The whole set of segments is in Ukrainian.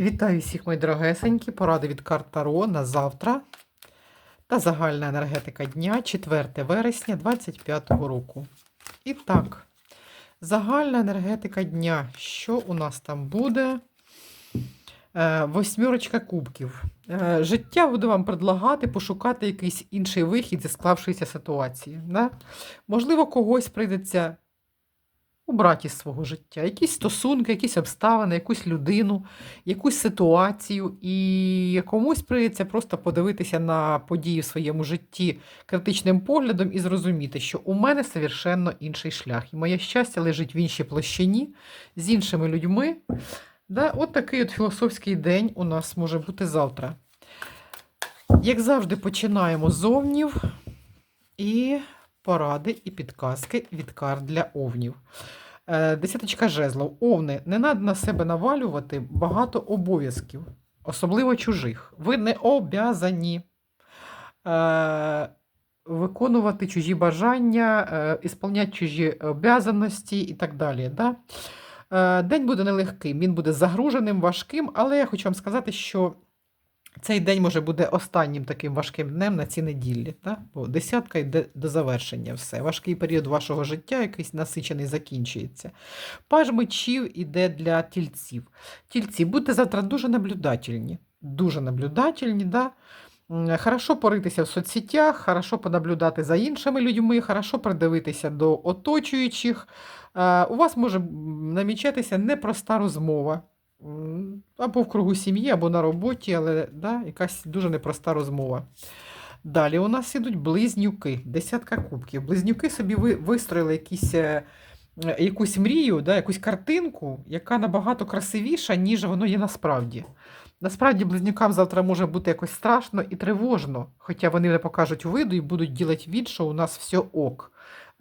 Вітаю всіх, мої дорогесенькі. Поради від карт Таро на завтра та загальна енергетика дня 4 вересня 2025 року. І так, загальна енергетика дня. Що у нас там буде? Е, Восьмірочка кубків. Е, Життя буде вам предлагати пошукати якийсь інший вихід зі склавшоїся ситуації. Да? Можливо, когось прийдеться убрати із свого життя. Якісь стосунки, якісь обставини, якусь людину, якусь ситуацію, і комусь прийдеться просто подивитися на події в своєму житті критичним поглядом і зрозуміти, що у мене совершенно інший шлях. І моє щастя лежить в іншій площині з іншими людьми. Да, от такий от філософський день у нас може бути завтра. Як завжди, починаємо з овнів і поради і підказки від карт для овнів. Е, Десяточка жезлов. Овни, не треба на себе навалювати багато обов'язків, особливо чужих. Ви не обязані е, виконувати чужі бажання, е, ісполняти чужі обов'язаності і так далі. Да? День буде нелегким, він буде загруженим, важким, але я хочу вам сказати, що цей день може буде останнім таким важким днем на цій неділі. Да? Бо десятка йде до завершення все. Важкий період вашого життя, якийсь насичений, закінчується. Паж мечів іде для тільців. Тільці, будьте завтра дуже наблюдательні. Дуже наблюдательні, да? Хорошо поритися в соцсетях, хорошо понаблюдати за іншими людьми, хорошо придивитися до оточуючих. Е, У вас може намічатися непроста розмова. Або в кругу сім'ї, або на роботі, але да, якась дуже непроста розмова. Далі у нас ідуть близнюки, десятка кубків. Близнюки собі вистроїли якісь, е, якусь мрію, да, якусь картинку, яка набагато красивіша, ніж воно є насправді. Насправді, близнюкам завтра може бути якось страшно і тривожно, хоча вони не покажуть виду і будуть ділити від, що у нас все ок.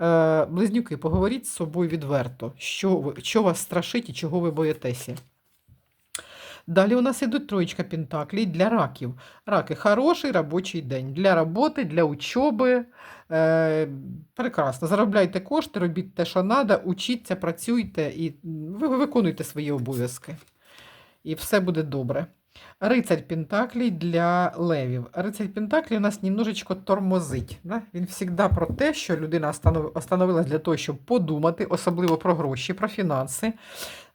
Е, близнюки, поговоріть з собою відверто, що, що вас страшить і чого ви боїтеся. Далі у нас ідуть троєчка пентаклей для раків. Раки хороший робочий день для роботи, для учоби. Е, прекрасно. Заробляйте кошти, робіть те, що треба, учіться, працюйте і ви ви виконуйте свої обов'язки. І все буде добре. Рицарь Пентаклей для левів. Рицарь Пентаклей у нас немножечко тормозить. Да? Він завжди про те, що людина останов- остановилась для того, щоб подумати, особливо про гроші, про фінанси.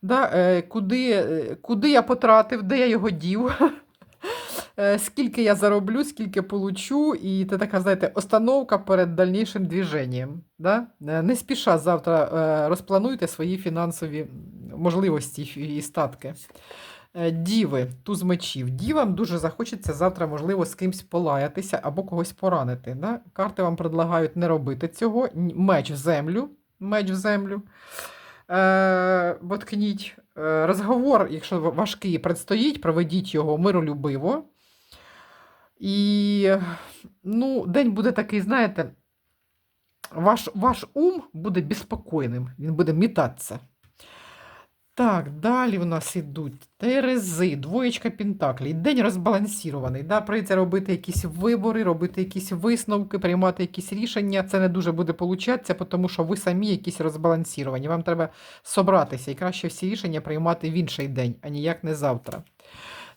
Да? Е, куди, е, куди я потратив, де я його дів, е, скільки я зароблю, скільки получу, і це така, знаєте, остановка перед дальнішим движенням. Да? Не спіша завтра розплануйте свої фінансові можливості і статки. Е, Діви, туз мечів. Дівам дуже захочеться завтра, можливо, з кимсь полаятися або когось поранити. Да? Карти вам предлагають не робити цього. Меч в землю. Меч в землю. Е, воткніть. Е, розговор, якщо важкий, предстоїть, проведіть його миролюбиво. І ну, день буде такий, знаєте, ваш, ваш ум буде безпокійним, він буде мітатися. Так, далі у нас ідуть Терези, двоєчка Пентаклей. День розбалансірований. Да? Прийдеться робити якісь вибори, робити якісь висновки, приймати якісь рішення. Це не дуже буде получатися, тому що ви самі якісь розбалансіровані. Вам треба собратися і краще всі рішення приймати в інший день, а ніяк не завтра.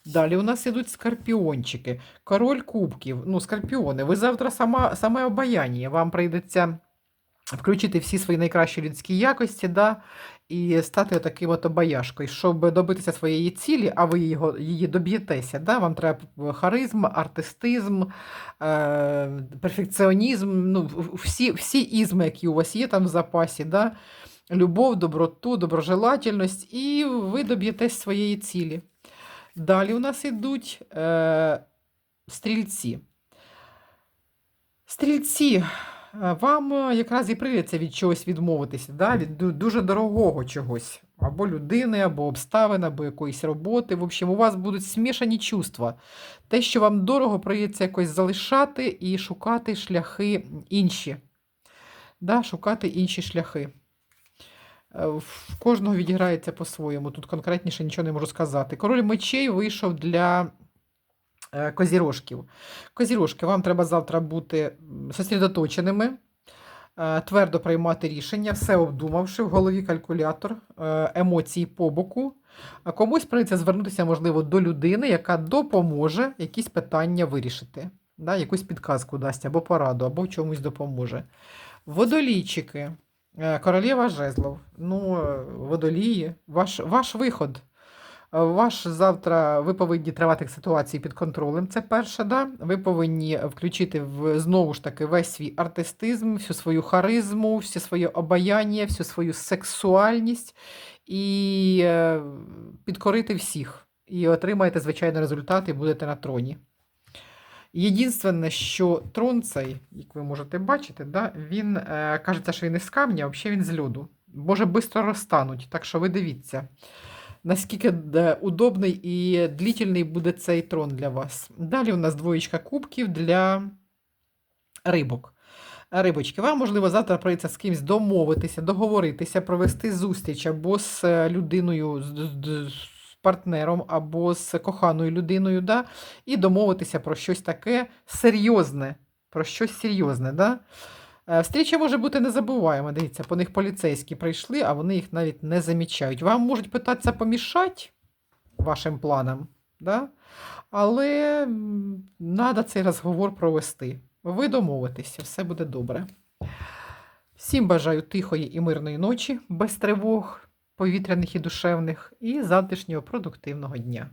Далі у нас ідуть скорпіончики. Король кубків. Ну, скорпіони, ви завтра сама, саме обаяння. Вам прийдеться включити всі свої найкращі людські якості, да, і стати таким от обаяшкою, щоб добитися своєї цілі, а ви його, її доб'єтеся. Да? Вам треба харизм, артистизм, е, перфекціонізм, ну, всі, всі ізми, які у вас є там в запасі, да? любов, доброту, доброжелательність, і ви доб'єтесь своєї цілі. Далі у нас ідуть е, стрільці. Стрільці, вам е, якраз і прийдеться від чогось відмовитися, да? від дуже дорогого чогось. Або людини, або обставин, або якоїсь роботи. В общем, у вас будуть смішані чувства. Те, що вам дорого, прийдеться якось залишати і шукати шляхи інші. Да? Шукати інші шляхи. Е, В кожного відіграється по-своєму. Тут конкретніше нічого не можу сказати. Король мечей вийшов для е, козірожків. Козірожки, вам треба завтра бути сосредоточеними, е, твердо приймати рішення, все обдумавши, в голові калькулятор, е, емоції по боку. Комусь прийдеться звернутися, можливо, до людини, яка допоможе якісь питання вирішити. Да, якусь підказку дасть або пораду, або в чомусь допоможе. Водолійчики, е, королева жезлов. Ну, е, водолії, ваш, ваш виход. Е, Ваш завтра ви повинні тривати ситуації під контролем. Це перше, да? Ви повинні включити в знову ж таки весь свій артистизм, всю свою харизму, все своє обаяння, всю свою сексуальність і е, підкорити всіх. І отримаєте, звичайно, результат і будете на троні. Єдинственне, що трон цей, як ви можете бачити, да, він е, кажеться, що він із камня, а взагалі він з льоду. Може швидко розтануть, так що ви дивіться, наскільки удобний і длительний буде цей трон для вас. Далі у нас двоєчка кубків для рибок. Рибочки, вам, можливо, завтра прийдеться з кимось домовитися, договоритися, провести зустріч або з е, людиною, з партнером, або з коханою людиною, да? і домовитися про щось таке серйозне. Про щось серйозне. Да? Е, Встріча може бути незабуваєма. Дивіться, по них поліцейські прийшли, а вони їх навіть не замічають. Вам можуть питатися помішати вашим планам, да? але треба цей розговор провести. Ви домовитеся, все буде добре. Всім бажаю тихої і мирної ночі, без тривог, повітряних і душевних, і завтрашнього продуктивного дня.